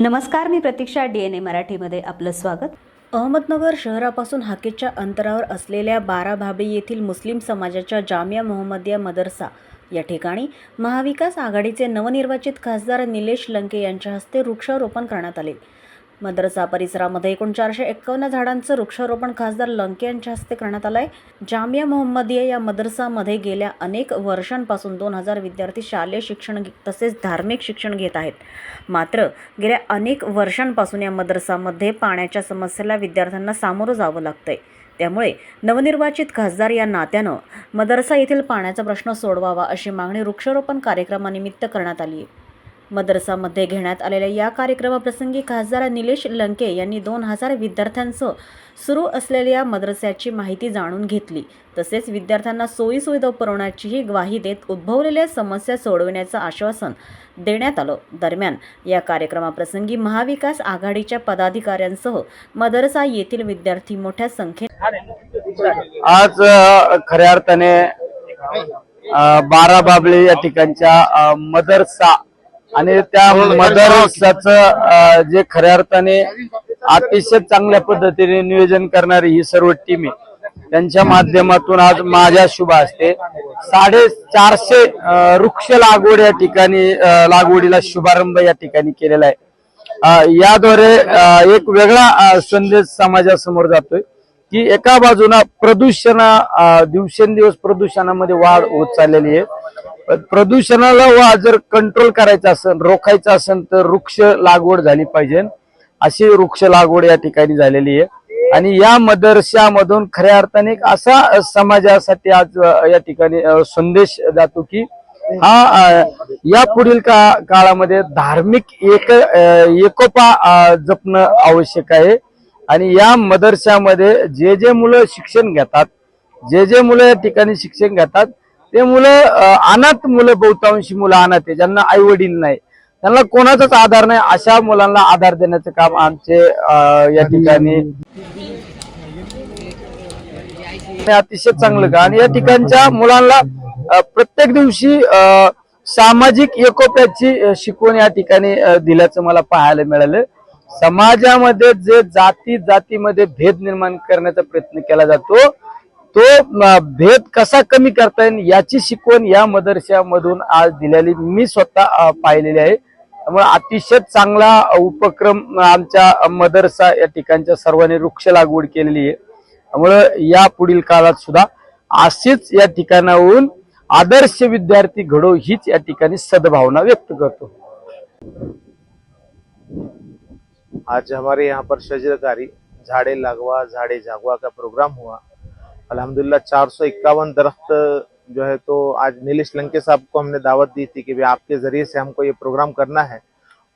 नमस्कार मी प्रतीक्षा D N ए मराठीमध्ये आपलं स्वागत. अहमदनगर शहरापासून हाकेच्या अंतरावर असलेल्या बाराभाबी येथील मुस्लिम समाजाच्या जामिया मोहम्मदिया मदरसा या ठिकाणी महाविकास आघाडीचे नवनिर्वाचित खासदार निलेश लंके यांच्या हस्ते वृक्षारोपण करण्यात आले. मदरसा परिसरामध्ये एकूण चारशे एक्कावन्न झाडांचं वृक्षारोपण खासदार लंके यांच्या हस्ते करण्यात आलं आहे जामिया मोहम्मदिया या मदरसामध्ये गेल्या अनेक वर्षांपासून दोन हजार विद्यार्थी शालेय शिक्षण तसेच धार्मिक शिक्षण घेत आहेत. मात्र गेल्या अनेक वर्षांपासून या मदरसामध्ये पाण्याच्या समस्येला विद्यार्थ्यांना सामोरं जावं लागतंय. त्यामुळे नवनिर्वाचित खासदार या नात्यानं मदरसा येथील पाण्याचा प्रश्न सोडवावा अशी मागणी वृक्षारोपण कार्यक्रमानिमित्त करण्यात आली आहे मदरसामध्ये घेण्यात आलेल्या या कार्यक्रमाप्रसंगी खासदार निलेश लंके यांनी दोन हजार विद्यार्थ्यांसह सुरू असलेल्या मदरसाची मदरस्याची माहिती जाणून घेतली. तसेच विद्यार्थ्यांना सोयीसुविधा पुरवण्याचीही ग्वाही देत उद्भवलेल्या समस्या सोडविण्याचं आश्वासन देण्यात आलं. दरम्यान या कार्यक्रमाप्रसंगी महाविकास आघाडीच्या पदाधिकाऱ्यांसह मदरसा येथील विद्यार्थी मोठ्या संख्येत आज खऱ्या अर्थाने बारा बाबळे या ठिकाणच्या मदरसा आणि त्या मदरसाचं जे खऱ्या अर्थाने अतिशय चांगल्या पद्धतीने नियोजन करणारी ही सर्व टीम आहे. त्यांच्या माध्यमातून आज माझ्या शुभ असते साडे चारशे वृक्ष लागवड या ठिकाणी लागवडीला शुभारंभ या ठिकाणी केलेला आहे. याद्वारे एक वेगळा संदेश समाजासमोर जातोय की एका बाजूला प्रदूषण दिवसेंदिवस प्रदूषणामध्ये वाढ होत चाललेली आहे. प्रदूषणाला वा जर कंट्रोल करायचं असेल रोखायचं असेल तर वृक्ष लागवड झाली पाहिजे. अशी वृक्ष लागवड या ठिकाणी झालेली आहे. आणि या मदरशामधून खऱ्या अर्थाने एक असा समाजासाठी आज या ठिकाणी संदेश जातो की हा या पुढील का काळामध्ये धार्मिक एक एकोपा जपणं आवश्यक आहे. आणि या मदरशामध्ये जे जे मुलं शिक्षण घेतात जे जे मुलं या ठिकाणी शिक्षण घेतात ते मुलं अनाथ मुलं बहुतांशी मुलं अनाथ आहे ज्यांना आई वडील नाही. त्यांना कोणाचाच आधार नाही अशा मुलांना आधार देण्याचं काम आमचे या ठिकाणी अतिशय चांगलं का आणि या ठिकाणच्या मुलांना प्रत्येक दिवशी सामाजिक एकोप्याची शिकवण या ठिकाणी दिल्याचं मला पाहायला मिळालं. समाजामध्ये जे जाती जातीमध्ये भेद निर्माण करण्याचा प्रयत्न केला जातो तो भेद कसा कमी करता येईल याची शिकवण या मदरशामधून आज दिलेली मी स्वतः पाहिलेली आहे. त्यामुळे अतिशय चांगला उपक्रम आमच्या मदरसा या ठिकाणच्या सर्वांनी वृक्ष लागवड केलेली आहे. त्यामुळं या पुढील काळात सुद्धा अशीच या ठिकाणाहून आदर्श विद्यार्थी घडो हीच या ठिकाणी सद्भावना व्यक्त करतो. आज हमारे यहाँ पर शजरकारी झाड़े लगवा झाड़े जागवा का प्रोग्राम हुआ। अल्हम्दुलिल्लाह, चार सौ इक्यावन दरख्त जो है तो आज नीलेश लंके साहब को हमने दावत दी थी कि भाई आपके ज़रिए से हमको ये प्रोग्राम करना है।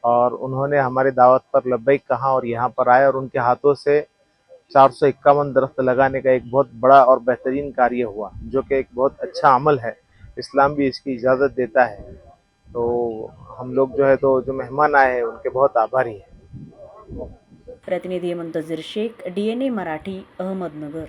और उन्होंने हमारी दावत पर लब्बैक कहा और यहाँ पर आए और उनके हाथों से चार सौ इक्यावन दरख्त लगाने का एक बहुत बड़ा और बेहतरीन कार्य हुआ, जो कि एक बहुत अच्छा अमल है। इस्लाम भी इसकी इजाज़त देता है। तो हम लोग जो है तो जो मेहमान आए हैं, उनके बहुत आभारी हैं। प्रतिनिधी Muntazir Shaikh D N A Marathi, Ahmednagar.